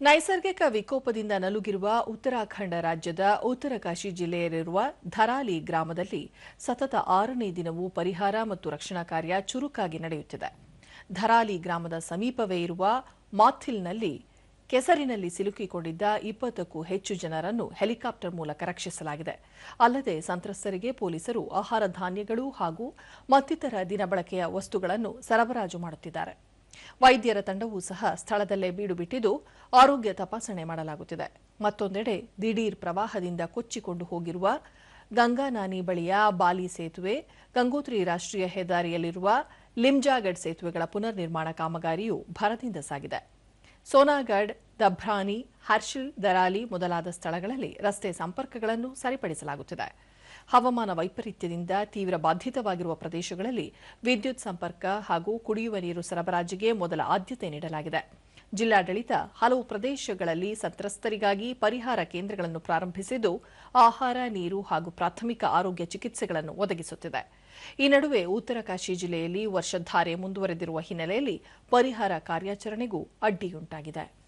ನೈಸರ್ಗಿಕ ವಿಕೋಪದಿಂದ ನಲುಗಿರುವ ಉತ್ತರಾಖಂಡ ರಾಜ್ಯದ ಉತ್ತರಕಾಶಿ ಜಿಲ್ಲೆಯಲ್ಲಿರುವ ಧರಾಲಿ ಗ್ರಾಮದಲ್ಲಿ ಸತತ ಆರನೇ ದಿನವೂ ಪರಿಹಾರ ಮತ್ತು ರಕ್ಷಣಾ ಕಾರ್ಯ ಚುರುಕಾಗಿ ನಡೆಯುತ್ತಿದೆ. ಧರಾಲಿ ಗ್ರಾಮದ ಸಮೀಪವೇ ಇರುವ ಮಾಥಿಲ್ನಲ್ಲಿ ಕೆಸರಿನಲ್ಲಿ ಸಿಲುಕಿಕೊಂಡಿದ್ದ ಇಪ್ಪತ್ತಕ್ಕೂ ಹೆಚ್ಚು ಜನರನ್ನು ಹೆಲಿಕಾಪ್ಟರ್ ಮೂಲಕ ರಕ್ಷಿಸಲಾಗಿದೆ. ಅಲ್ಲದೆ ಸಂತ್ರಸ್ತರಿಗೆ ಪೊಲೀಸರು ಆಹಾರ ಧಾನ್ಯಗಳು ಹಾಗೂ ಮತ್ತಿತರ ದಿನಬಳಕೆಯ ವಸ್ತುಗಳನ್ನು ಸರಬರಾಜು ಮಾಡುತ್ತಿದ್ದಾರೆ. ವೈದ್ಯರ ತಂಡವೂ ಸಹ ಸ್ಥಳದಲ್ಲೇ ಬೀಡುಬಿಟ್ಟಿದ್ದು ಆರೋಗ್ಯ ತಪಾಸಣೆ ಮಾಡಲಾಗುತ್ತಿದೆ. ಮತ್ತೊಂದೆಡೆ ದಿಢೀರ್ ಪ್ರವಾಹದಿಂದ ಕೊಚ್ಚಿಕೊಂಡು ಹೋಗಿರುವ ಗಂಗಾನಾನಿ ಬಳಿಯ ಬಾಲಿ ಸೇತುವೆ, ಗಂಗೋತ್ರಿ ರಾಷ್ಟ್ರೀಯ ಹೆದ್ದಾರಿಯಲ್ಲಿರುವ ಲಿಮ್ಜಾಗಡ್ ಸೇತುವೆಗಳ ಪುನರ್ ನಿರ್ಮಾಣ ಕಾಮಗಾರಿಯು ಭರದಿಂದ ಸಾಗಿದೆ. ಸೋನಾಗಢ್ ದಭ್ರಾನಿ ಹರ್ಷಿಲ್, ದರಾಲಿ ಮೊದಲಾದ ಸ್ಥಳಗಳಲ್ಲಿ ರಸ್ತೆ ಸಂಪರ್ಕಗಳನ್ನು ಸರಿಪಡಿಸಲಾಗುತ್ತಿದೆ. ಹವಾಮಾನ ವೈಪರೀತ್ಯದಿಂದ ತೀವ್ರ ಬಾಧಿತವಾಗಿರುವ ಪ್ರದೇಶಗಳಲ್ಲಿ ವಿದ್ಯುತ್ ಸಂಪರ್ಕ ಹಾಗೂ ಕುಡಿಯುವ ನೀರು ಸರಬರಾಜಿಗೆ ಮೊದಲ ಆದ್ಯತೆ ನೀಡಲಾಗಿದೆ. ಜಿಲ್ಲಾಡಳಿತ ಹಲವು ಪ್ರದೇಶಗಳಲ್ಲಿ ಸಂತ್ರಸ್ತರಿಗಾಗಿ ಪರಿಹಾರ ಕೇಂದ್ರಗಳನ್ನು ಪ್ರಾರಂಭಿಸಿದ್ದು, ಆಹಾರ, ನೀರು ಹಾಗೂ ಪ್ರಾಥಮಿಕ ಆರೋಗ್ಯ ಚಿಕಿತ್ಸೆಗಳನ್ನು ಒದಗಿಸುತ್ತಿದೆ. ಈ ನಡುವೆ ಉತ್ತರಕಾಶಿ ಜಿಲ್ಲೆಯಲ್ಲಿ ವರ್ಷಧಾರೆ ಮುಂದುವರೆದಿರುವ ಹಿನ್ನೆಲೆಯಲ್ಲಿ ಪರಿಹಾರ ಕಾರ್ಯಾಚರಣೆಗೂ ಅಡ್ಡಿಯುಂಟಾಗಿದೆ.